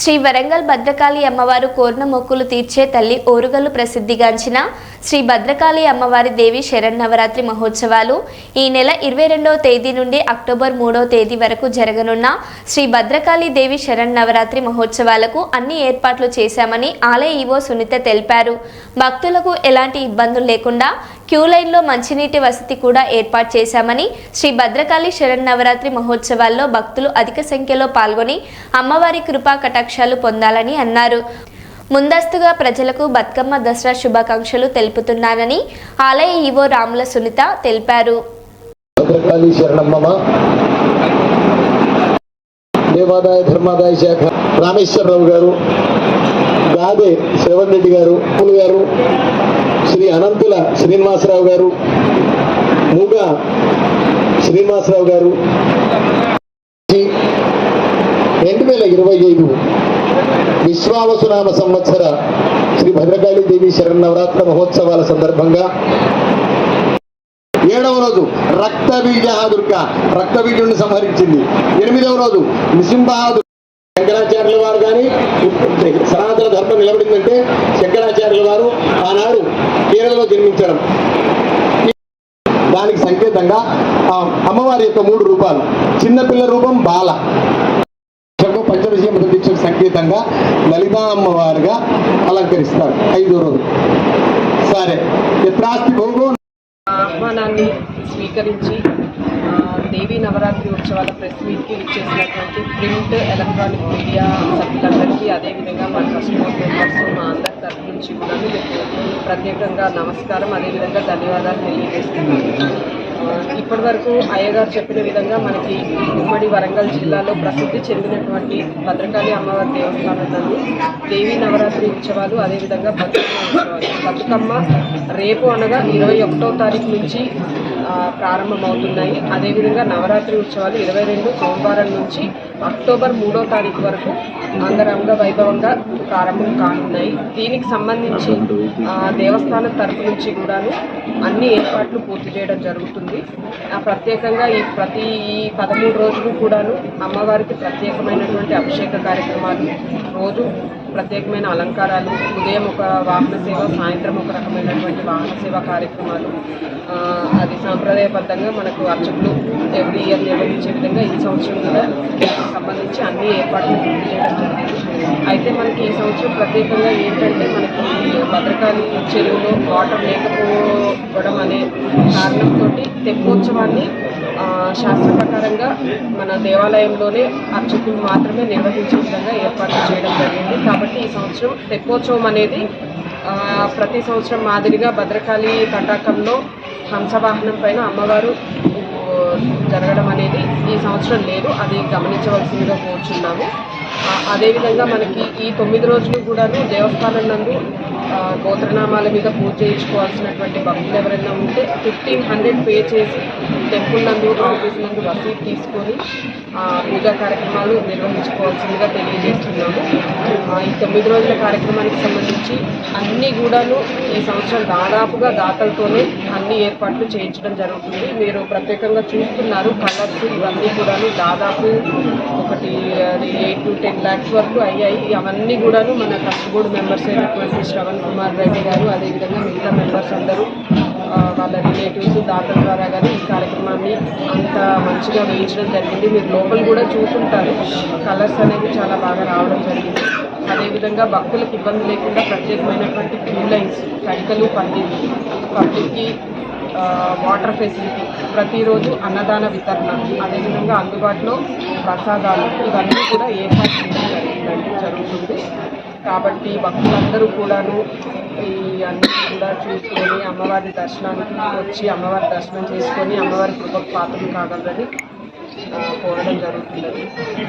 శ్రీ వరంగల్ భద్రకాళి అమ్మవారు కోరిన మొక్కులు తీర్చే తల్లి ఓరుగల్లు ప్రసిద్ధిగాంచిన శ్రీ భద్రకాళి అమ్మవారి దేవి శరన్నవరాత్రి మహోత్సవాలు ఈ నెల ఇరవై రెండవ తేదీ నుండి అక్టోబర్ మూడవ తేదీ వరకు జరగనున్న శ్రీ భద్రకాళి దేవి శరన్నవరాత్రి మహోత్సవాలకు అన్ని ఏర్పాట్లు చేశామని ఆలయ ఈవో సునీత తెలిపారు. భక్తులకు ఎలాంటి ఇబ్బందులు లేకుండా క్యూ లైన్లో మంచినీటి వసతి కూడా ఏర్పాటు చేశామని శ్రీ భద్రకాళి శరన్నవరాత్రి మహోత్సవాల్లో భక్తులు అధిక సంఖ్యలో పాల్గొని అమ్మవారి కృపా కటాక్షాలు పొందాలని అన్నారు. ముందస్తుగా ప్రజలకు బతుకమ్మ దసరా శుభాకాంక్షలు తెలుపుతున్నానని ఆలయ ఈవో రాముల సునీత తెలిపారు. దేవాదాయ ధర్మాదాయ శాఖ రామేశ్వరరావు గారు గాదే శ్రవణ్ రెడ్డి గారు గారు శ్రీ అనంతుల శ్రీనివాసరావు గారు మూగ శ్రీనివాసరావు గారు. రెండు వేల ఇరవై ఐదు విశ్వావసునామ సంవత్సర శ్రీ భద్రకాళి దేవి శరణవరాత్ర మహోత్సవాల సందర్భంగా ఏడవ రోజు రక్త బీజహాదుర్గ రక్త బీజుడిని సంహరించింది. ఎనిమిదవ రోజు నృసింహాదు శంకరాచార్యుల వారు కానీ సనాతన ధర్మం నిలబడిందంటే శంకరాచార్యుల వారు ఆనాడు కేరళలో జన్మించడం. దానికి సంకేతంగా ఆ అమ్మవారి యొక్క మూడు రూపాలు. చిన్నపిల్ల రూపం బాల. పంచవిషయం దీక్షకు సంకేతంగా లలితా అమ్మవారుగా అలంకరిస్తారు ఐదో రోజు. సరే. ఎత్రాస్తి భోగో. ఆహ్వానాన్ని స్వీకరించి దేవీ నవరాత్రి ఉత్సవాల ప్రెస్ మీట్కి ఇచ్చేసినటువంటి ప్రింట్ ఎలక్ట్రానిక్ మీడియా సభ్యులందరికీ అదేవిధంగా మా కస్టమర్ మెంబర్స్ మా అందరి తరఫు నుంచి కూడా మీకు ప్రత్యేకంగా నమస్కారం అదేవిధంగా ధన్యవాదాలు తెలియజేస్తున్నాను. ఇప్పటి వరకు అయ్యగారు చెప్పిన విధంగా మనకి ఉమ్మడి వరంగల్ జిల్లాలో ప్రసిద్ధి చెందినటువంటి భద్రకాళి అమ్మవారి దేవస్థానం దేవీ నవరాత్రి ఉత్సవాలు అదేవిధంగా బతుకమ్మ ఉత్సవాలు. బతుకమ్మ రేపు అనగా ఇరవై ఒకటో తారీఖు నుంచి ప్రారంభమవుతున్నాయి. అదేవిధంగా నవరాత్రి ఉత్సవాలు ఇరవై రెండు సోమవారం నుంచి అక్టోబర్ మూడో తారీఖు వరకు అంగరంగ వైభవంగా ప్రారంభం కానున్నాయి. దీనికి సంబంధించి ఆ, దేవస్థానం తరపు నుంచి కూడాను అన్ని ఏర్పాట్లు పూర్తి చేయడం జరుగుతుంది. ప్రత్యేకంగా ఈ ప్రతి ఈ పదమూడు రోజులు కూడాను అమ్మవారికి ప్రత్యేకమైనటువంటి అభిషేక కార్యక్రమాలు రోజు ప్రత్యేకమైన అలంకారాలు ఉదయం ఒక వాహన సేవ సాయంత్రం ఒక రకమైనటువంటి వాహన సేవ కార్యక్రమాలు అది అది సాంప్రదాయబద్ధంగా మనకు అర్చకులు ఎవ్రీ ఇయర్ నిర్వహించే విధంగా ఈ సంవత్సరం కూడా సంబంధించి అన్ని ఏర్పాట్లు చేయడం జరిగింది. అయితే మనకి ఈ సంవత్సరం ప్రత్యేకంగా ఏంటంటే మనకి భద్రకాళి చెరువులో వాటర్ లేకపోవడం అనే కారణంతో తెప్పోత్సవాన్ని శాస్త్ర ప్రకారంగా మన దేవాలయంలోనే అర్చకులు మాత్రమే నిర్వహించే విధంగా ఏర్పాట్లు చేయడం జరిగింది. కాబట్టి ఈ సంవత్సరం తెప్పోత్సవం అనేది ప్రతి సంవత్సరం మాదిరిగా భద్రకాళి తటాకంలో హంసవాహనం పైన అమ్మవారు జరగడం అనేది ఈ సంవత్సరం లేదు. అది గమనించవలసిందిగా కోరుచున్నాము. అదేవిధంగా మనకి ఈ తొమ్మిది రోజులు కూడాను దేవస్థానం నందు గోత్రనామాల మీద పూజ చేయించుకోవాల్సినటువంటి భక్తులు ఎవరైనా ఉంటే ఫిఫ్టీన్ హండ్రెడ్ పే చేసి టెంపుల్ నందు ఆఫీస్ నందు రసీదు తీసుకొని పూజా కార్యక్రమాలు నిర్వహించుకోవాల్సిందిగా తెలియజేస్తున్నాము. ఈ తొమ్మిది రోజుల కార్యక్రమానికి సంబంధించి అన్నీ కూడాను ఈ సంవత్సరం దాదాపుగా దాతలతోనే అన్ని ఏర్పాట్లు చేయించడం జరుగుతుంది. మీరు ప్రత్యేకంగా చూస్తున్నారు కలర్స్ ఇవన్నీ కూడాను దాదాపు ఒకటి ఎయిట్ టు టెన్ ల్యాక్స్ వరకు అయ్యాయి. అవన్నీ కూడాను మన కష్టబోర్డు మెంబర్స్ అయినటువంటి శ్రవణ్ కుమార్ రెడ్డి గారు అదేవిధంగా మిగతా మెంబర్స్ అందరూ వాళ్ళ రిలేటివ్స్ దాతల ద్వారా కానీ ఈ కార్యక్రమాన్ని అంత మంచిగా వేయించడం జరిగింది. మీరు లోపల కూడా చూసుంటారు. కలర్స్ అనేవి చాలా బాగా రావడం జరిగింది. అదేవిధంగా భక్తులకు ఇబ్బంది లేకుండా ప్రత్యేకమైనటువంటి క్యూ లైన్స్ కడికలు పండింది పబ్లిక్కి వాటర్ ఫెసిలిటీ ప్రతిరోజు అన్నదాన వితరణ అదేవిధంగా అందుబాటులో ప్రసాదాలు ఇవన్నీ కూడా ఏర్పాటు చేయడం జరుగుతుంది. కాబట్టి భక్తులందరూ కూడాను ఈ అన్ని కూడా చూసుకొని అమ్మవారి దర్శనానికి వచ్చి అమ్మవారి దర్శనం చేసుకొని అమ్మవారి కృపకు పాత్రలు కాగలరని కోరడం జరుగుతుంది